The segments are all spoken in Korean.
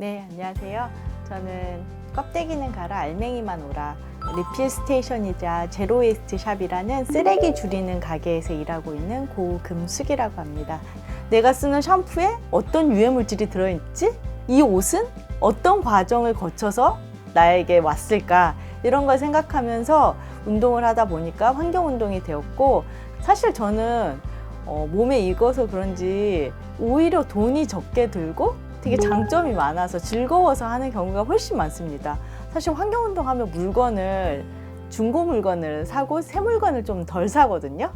네, 안녕하세요. 저는 껍데기는 가라 알맹이만 오라 리필 스테이션이자 제로웨이스트 샵이라는 쓰레기 줄이는 가게에서 일하고 있는 고금숙이라고 합니다. 내가 쓰는 샴푸에 어떤 유해 물질이 들어있지? 이 옷은 어떤 과정을 거쳐서 나에게 왔을까? 이런 걸 생각하면서 운동을 하다 보니까 환경 운동이 되었고 사실 저는 어, 몸에 익어서 그런지 오히려 돈이 적게 들고 되게 장점이 많아서 즐거워서 하는 경우가 훨씬 많습니다. 사실 환경운동 하면 물건을 중고 물건을 사고 새 물건을 좀 덜 사거든요.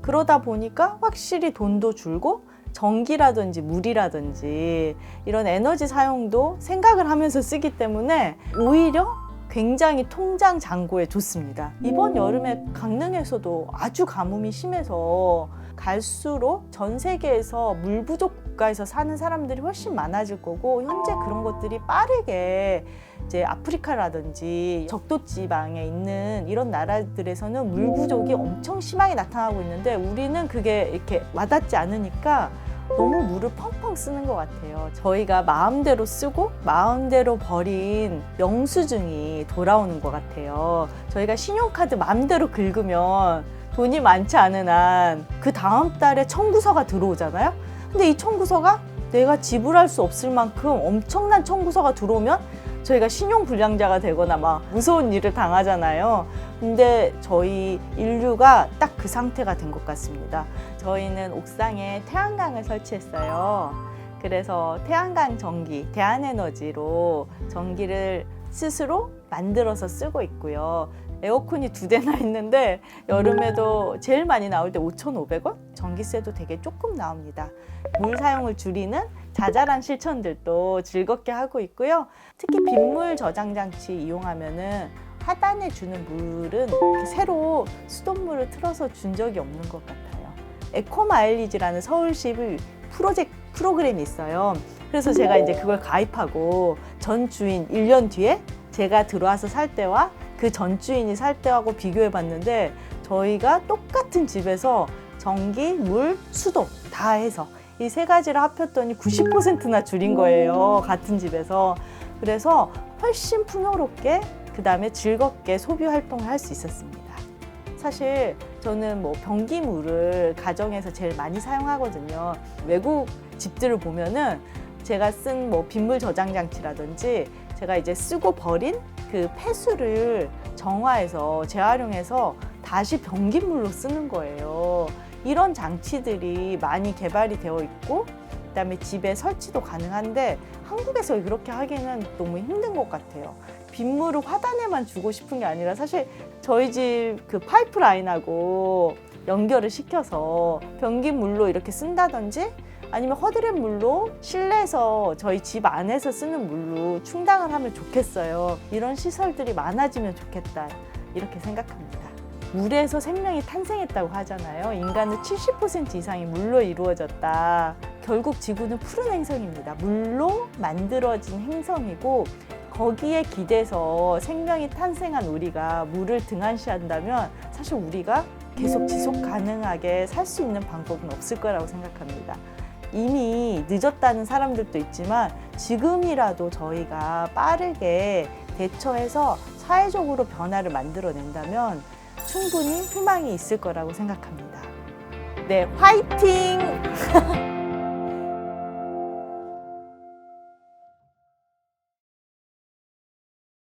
그러다 보니까 확실히 돈도 줄고 전기라든지 물이라든지 이런 에너지 사용도 생각을 하면서 쓰기 때문에 오히려 굉장히 통장 잔고에 좋습니다. 이번 여름에 강릉에서도 아주 가뭄이 심해서 갈수록 전 세계에서 물 부족 국가에서 사는 사람들이 훨씬 많아질 거고 현재 그런 것들이 빠르게 이제 아프리카라든지 적도 지방에 있는 이런 나라들에서는 물 부족이 엄청 심하게 나타나고 있는데 우리는 그게 이렇게 와닿지 않으니까 너무 물을 펑펑 쓰는 것 같아요. 저희가 마음대로 쓰고 마음대로 버린 영수증이 돌아오는 것 같아요. 저희가 신용카드 마음대로 긁으면 돈이 많지 않은 한 그 다음 달에 청구서가 들어오잖아요. 근데 이 청구서가 내가 지불할 수 없을 만큼 엄청난 청구서가 들어오면 저희가 신용 불량자가 되거나 막 무서운 일을 당하잖아요. 근데 저희 인류가 딱 그 상태가 된 것 같습니다. 저희는 옥상에 태양광을 설치했어요. 그래서 태양광 전기, 대한에너지로 전기를 스스로 만들어서 쓰고 있고요. 에어컨이 두 대나 있는데 여름에도 제일 많이 나올 때 5,500원? 전기세도 되게 조금 나옵니다. 물 사용을 줄이는 자잘한 실천들도 즐겁게 하고 있고요. 특히 빗물 저장 장치 이용하면은 하단에 주는 물은 새로 수돗물을 틀어서 준 적이 없는 것 같아요. 에코 마일리지라는 서울시 프로젝트 프로그램이 있어요. 그래서 제가 이제 그걸 가입하고 전 주인 1년 뒤에 제가 들어와서 살 때와 그 전 주인이 살 때하고 비교해 봤는데 저희가 똑같은 집에서 전기, 물, 수도 다 해서 이 세 가지를 합했더니 90%나 줄인 거예요. 같은 집에서. 그래서 훨씬 풍요롭게 그 다음에 즐겁게 소비 활동을 할 수 있었습니다. 사실 저는 뭐 변기물을 가정에서 제일 많이 사용하거든요. 외국 집들을 보면은 제가 쓴 뭐 빗물 저장 장치라든지 제가 이제 쓰고 버린 그 폐수를 정화해서 재활용해서 다시 변기물로 쓰는 거예요. 이런 장치들이 많이 개발이 되어 있고 그다음에 집에 설치도 가능한데 한국에서 그렇게 하기는 너무 힘든 것 같아요. 빗물을 화단에만 주고 싶은 게 아니라 사실 저희 집 그 파이프라인하고 연결을 시켜서 변기물로 이렇게 쓴다든지 아니면 허드렛 물로 실내에서 저희 집 안에서 쓰는 물로 충당을 하면 좋겠어요. 이런 시설들이 많아지면 좋겠다. 이렇게 생각합니다. 물에서 생명이 탄생했다고 하잖아요. 인간의 70% 이상이 물로 이루어졌다. 결국 지구는 푸른 행성입니다. 물로 만들어진 행성이고 거기에 기대서 생명이 탄생한 우리가 물을 등한시한다면 사실 우리가 계속 지속 가능하게 살 수 있는 방법은 없을 거라고 생각합니다. 이미 늦었다는 사람들도 있지만 지금이라도 저희가 빠르게 대처해서 사회적으로 변화를 만들어낸다면 충분히 희망이 있을 거라고 생각합니다. 네, 화이팅!